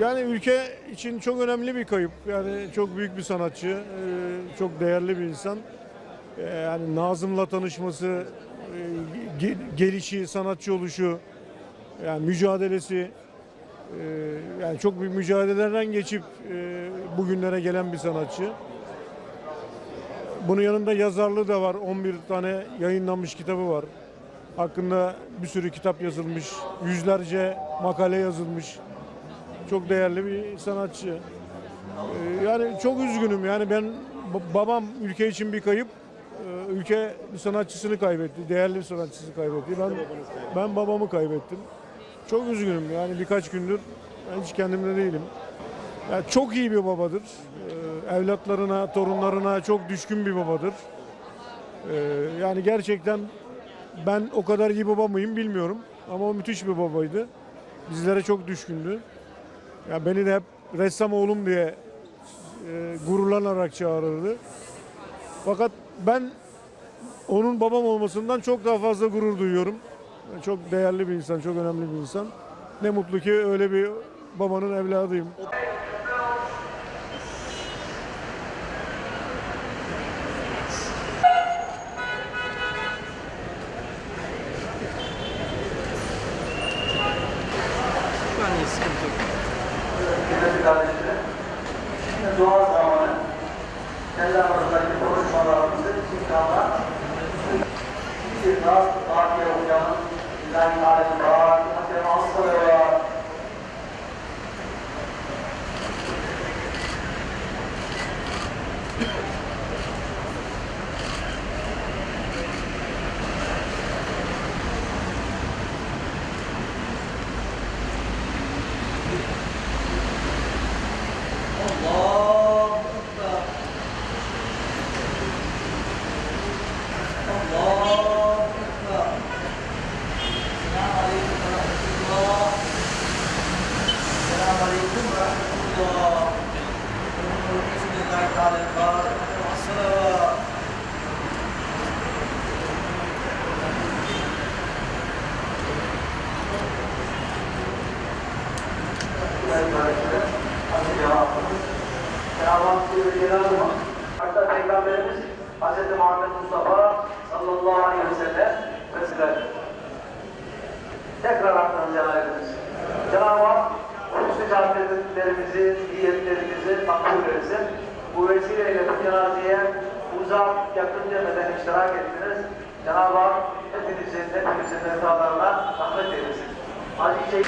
Yani ülke için çok önemli bir kayıp. Yani çok büyük bir sanatçı, e, çok değerli bir insan. E, Yani Nazım'la tanışması, e, ge- gelişi, sanatçı oluşu, yani mücadelesi, e, yani çok büyük mücadelelerden geçip e, bugünlere gelen bir sanatçı. Bunun yanında yazarlığı da var. 11 tane yayınlanmış kitabı var. Hakkında bir sürü kitap yazılmış, yüzlerce makale yazılmış. Çok değerli bir sanatçı. Ee, Yani çok üzgünüm. Yani ben babam ülke için bir kayıp. Ee, Ülke bir sanatçısını kaybetti. Değerli bir sanatçısını kaybetti. Ben ben babamı kaybettim. Çok üzgünüm. Yani birkaç gündür ben hiç kendimde değilim. Yani çok iyi bir babadır. Ee, Evlatlarına, torunlarına çok düşkün bir babadır. Yani gerçekten ben o kadar iyi baba mıyım bilmiyorum. Ama o müthiş bir babaydı. Bizlere çok düşkündü. Ya beni de hep ressam oğlum diye e, gururlanarak çağırırdı. Fakat ben onun babam olmasından çok daha fazla gurur duyuyorum. Çok değerli bir insan, çok önemli bir insan. Ne mutlu ki öyle bir babanın evladıyım. Kıymetli kardeşlerim, şimdi dua zamanı kendi aramızdaki konuşmalarımızı inşallah bir daha Fatiha okuyalım. İlahi Teala kardeşlerim, hadi cevabımız. Cenab-ı Hak diyor Cenab-ı Hak, hatta Peygamberimiz Hz. Muhammed Mustafa sallallahu aleyhi ve sellem ve hüsnü caddetlerimizi, niyetlerimizi makbul etsin. Bu vesileyle bu cenazeye uzak, yakın demeden iştirak ettiniz. Cenab-ı Hak hepinizin, hepinizin hatalarına rahmet eylesin. Hadi şey...